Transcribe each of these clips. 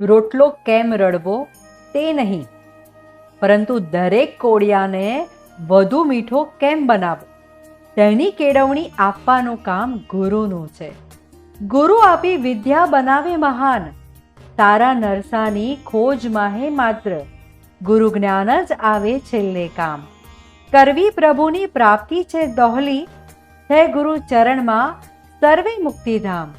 રોટલો કેમ રડવો તે નહીં, પરંતુ દરેક કોળિયાને વધુ મીઠો કેમ બનાવો તેની કેળવણી આપવાનું કામ ગુરુનું છે. ગુરુ આપી વિદ્યા બનાવે મહાન. તારા નરસાની ખોજમાં હે માત્ર. ગુરુ જ્ઞાન જ આવે છેલ્લે કામ. કરવી પ્રભુની પ્રાપ્તિ છે દોહલી. હે ગુરુ ચરણમાં સર્વે મુક્તિધામ.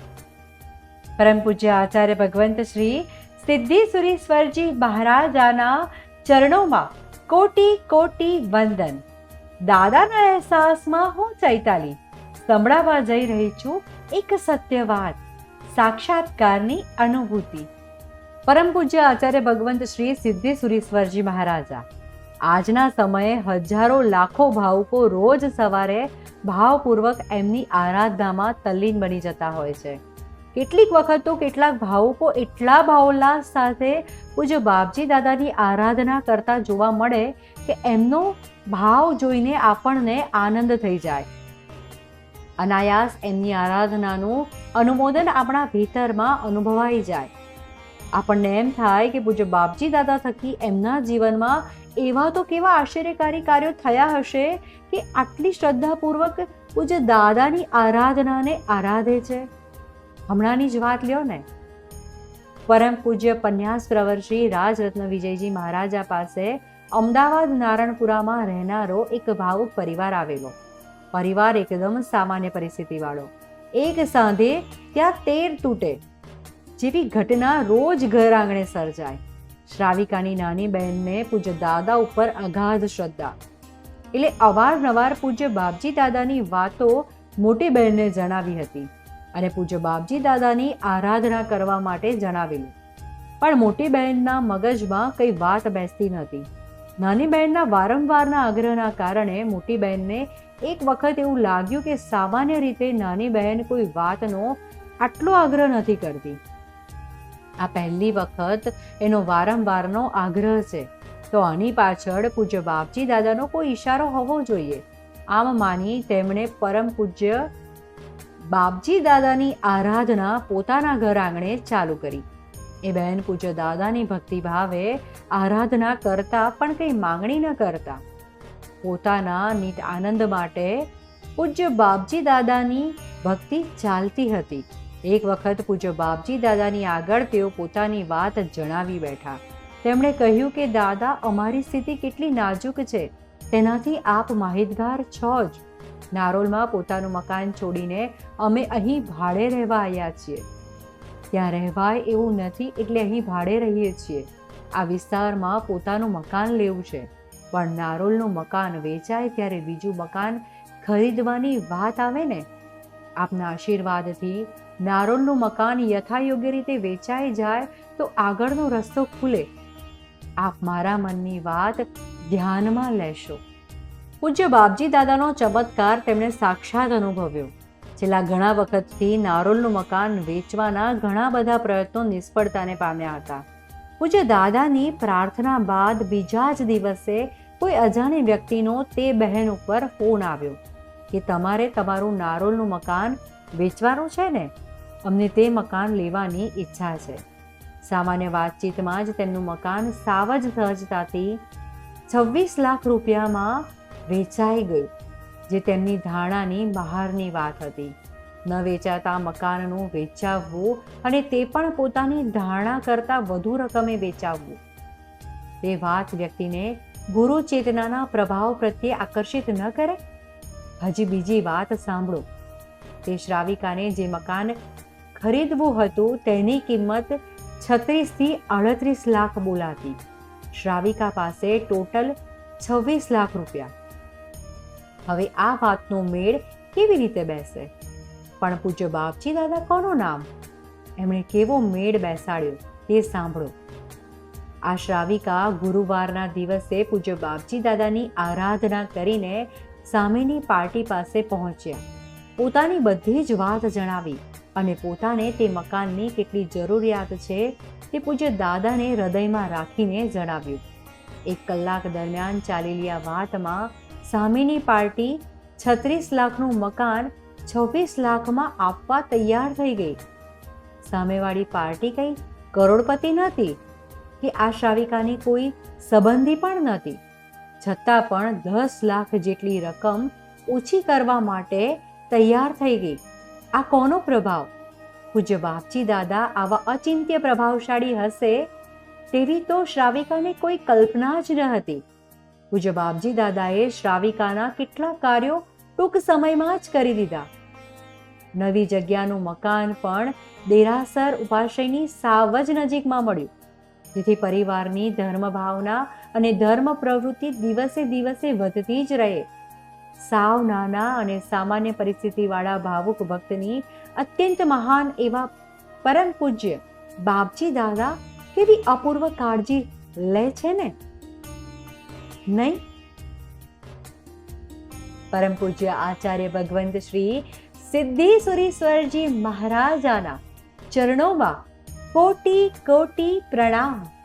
પરમ પૂજ્ય આચાર્ય ભગવંત શ્રી સિદ્ધિ મહારાજાના ચરણોમાં કોટી કોટી વંદન. દાદાના અહેસાસમાં હું ચૈતાલી. સંભળાવા જઈ રહી છું એક સત્યવાદ સાક્ષાત્કારની અનુભૂતિ. પરમ પૂજ્ય આચાર્ય ભગવંત શ્રી સિદ્ધિ સુરીશ્વરજી મહારાજા આજના સમયે હજારો લાખો ભાવુકો રોજ સવારે ભાવપૂર્વક એમની આરાધનામાં તલ્લીન બની જતા હોય છે. કેટલીક વખત તો કેટલાક ભાવુકો એટલા ભાવોલ્લાસ સાથે પૂજ્ય બાપજી દાદાની આરાધના કરતા જોવા મળે કે એમનો ભાવ જોઈને આપણને આનંદ થઈ જાય. અનાયાસ એમની આરાધનાનું અનુમોદન આપણા ભીતરમાં અનુભવાઈ જાય. આપણને એમ થાય કે પૂજ્ય બાપજી દાદા થકી એમના જીવનમાં એવા તો કેવા આશ્ચર્યકારી કાર્યો થયા હશે કે આટલી શ્રદ્ધાપૂર્વક પૂજ્ય દાદાની આરાધનાને આરાધે છે? હમણાંની જ વાત લ્યો ને. પરમ પૂજ્ય પન્યાસ પ્રવર્ષી રાજરત્ન વિજયજી મહારાજા પાસે અમદાવાદ નારણપુરામાં રહેનારો એક ભાવુક પરિવાર આવેલો. પરિવાર એકદમ સામાન્ય પરિસ્થિતિવાળો. એક સાંધે ત્યાં તેર તૂટે. જેવી ઘટના રોજ ઘર આંગણે સર્જાય. શ્રાવિકાની નાની બહેનને પૂજ્ય દાદા ઉપર અગાધ શ્રદ્ધા. એટલે અવારનવાર પૂજ્ય બાપજી દાદાની વાતો મોટી બહેનને જણાવી હતી અને પૂજ્ય બાપજી દાદાની આરાધના કરવા માટે જણાવેલું. પણ મોટી બહેનના મગજમાં કંઈ વાત બેસતી નહોતી. નાની બહેનના વારંવારના આગ્રહના કારણે મોટી બહેનને એક વખત એવું લાગ્યું કે સામાન્ય રીતે નાની બહેન કોઈ વાતનો આટલો આગ્રહ નથી કરતી. આ પહેલી વખત એનો વારંવારનો આગ્રહ છે. તો આની પાછળ પૂજ્ય બાપજી દાદાનો કોઈ ઈશારો હોવો જોઈએ. આમ માની તેમણે પરમ પૂજ્ય બાપજી દાદાની આરાધના પોતાના ઘર આંગણે ચાલુ કરી. એ બહેન પૂજ્ય દાદાની ભક્તિ ભાવે આરાધના કરતા પણ કંઈ માંગણી ન કરતા. પોતાના નિત આનંદ માટે પૂજ્ય બાપજી દાદાની ભક્તિ ચાલતી હતી. એક વખત પૂજ્ય બાપજી દાદાની આગળ તેઓ પોતાની વાત જણાવી બેઠા. તેમણે કહ્યું કે, દાદા, અમારી સ્થિતિ કેટલી નાજુક છે. તેનાથી આપ માહિતગાર છો જ. નારોલમાં પોતાનું મકાન છોડીને અમે અહીં ભાડે રહેવા આવ્યા છીએ. ત્યાં રહેવાય એવું નથી એટલે અહીં ભાડે રહીએ છીએ. આ વિસ્તારમાં પોતાનું મકાન લેવું છે. પણ નારોલનું મકાન વેચાય ત્યારે બીજું મકાન ખરીદવાની વાત આવે ને? આપના આશીર્વાદથી નારોલનું મકાન યથાયોગ્ય રીતે વેચાઈ જાય તો આગળનો રસ્તો ખુલે. આપ મારા મનની વાત ધ્યાનમાં લેશો. પૂજ્ય બાપજી દાદાનો ચમત્કાર તેમણે સાક્ષાત અનુભવ્યો. છેલ્લા ઘણા વખતથી નારોલનું મકાન વેચવાના ઘણા બધા પ્રયત્નો નિષ્ફળતાને પામ્યા હતા. પૂજ્ય દાદાની પ્રાર્થના બાદ બીજા જ દિવસે કોઈ અજાણી વ્યક્તિનો તે બહેન ઉપર ફોન આવ્યો કે તમારે તમારું નારોલનું મકાન વેચવાનું છે ને? અમને તે મકાન લેવાની ઈચ્છા છે. સામાન્ય વાતચીતમાં જ તેમનું મકાન સાવ જ સહજતાથી છવ્વીસ લાખ રૂપિયામાં વેચાઈ ગયું, જે તેમની ધારણાની બહારની વાત હતી. ન વેચાતા મકાનનું વેચાવવું અને તે પણ પોતાની ધારણા કરતાં વધુ રકમે વેચાવવું. તે વાત વ્યક્તિને ગુરુ ચેતનાના પ્રભાવ પ્રત્યે આકર્ષિત ન કરે? હજી બીજી વાત સાંભળો. તે શ્રાવિકાને જે મકાન ખરીદવું હતું તેની કિંમત છત્રીસથી અડત્રીસ લાખ બોલાતી. શ્રાવિકા પાસે ટોટલ છવ્વીસ લાખ રૂપિયા. હવે આ વાતનો મેળ કેવી રીતે બેસે? પણ પૂજ્ય બાપજી દાદા કોનું નામ? એમણે કેવો મેળ બેસાડ્યો તે સાંભળો. આ શ્રાવિકા ગુરુવારના દિવસે પૂજ્ય બાપજી દાદાની આરાધના કરીને સામેની પાર્ટી પાસે પહોંચ્યા. પોતાની બધી જ વાત જણાવી. અને પોતાને તે મકાનની કેટલી જરૂરિયાત છે તે પૂજ્ય દાદાને હૃદયમાં રાખીને જણાવ્યું. એક કલાક દરમિયાન ચાલેલી આ વાતમાં સામેની પાર્ટી છત્રીસ લાખનું મકાન છવ્વીસ લાખમાં આપવા તૈયાર થઈ ગઈ. સામેવાળી પાર્ટી કંઈ કરોડપતિ નહોતી કે આ શાવિકાની કોઈ સંબંધી પણ નહોતી. છતાં પણ દસ લાખ જેટલી રકમ ઓછી કરવા માટે તૈયાર થઈ ગઈ. આ કોનો પ્રભાવ? પૂજ્ય બાપજી દાદા આવા અચિંત્ય પ્રભાવશાળી હશે તેવી તો શ્રાવિકાને કોઈ કલ્પના જ ન હતી. પૂજ્ય બાપજી દાદાએ શ્રાવિકાના કેટલા કાર્યો ટૂંક સમયમાં જ કરી દીધા. નવી જગ્યાનું મકાન પણ દેરાસર ઉપાશ્રયની સાવ જ નજીકમાં મળ્યું. જેથી પરિવારની ધર્મ ભાવના અને ધર્મ પ્રવૃત્તિ દિવસે દિવસે વધતી જ રહે. સાવ નાના અને સામાન્ય પરિસ્થિતિવાળા ભાવુક ભક્તની અત્યંત મહાન એવા પરમ પૂજ્ય બાપજી દાદા કેવી અપૂર્વ કાળજી લે છે ને? નહીં? પરમ પૂજ્ય આચાર્ય ભગવંત શ્રી સિદ્ધેશ્વરીશ્વરજી મહારાજાના ચરણોમાં કોટી કોટી પ્રણામ.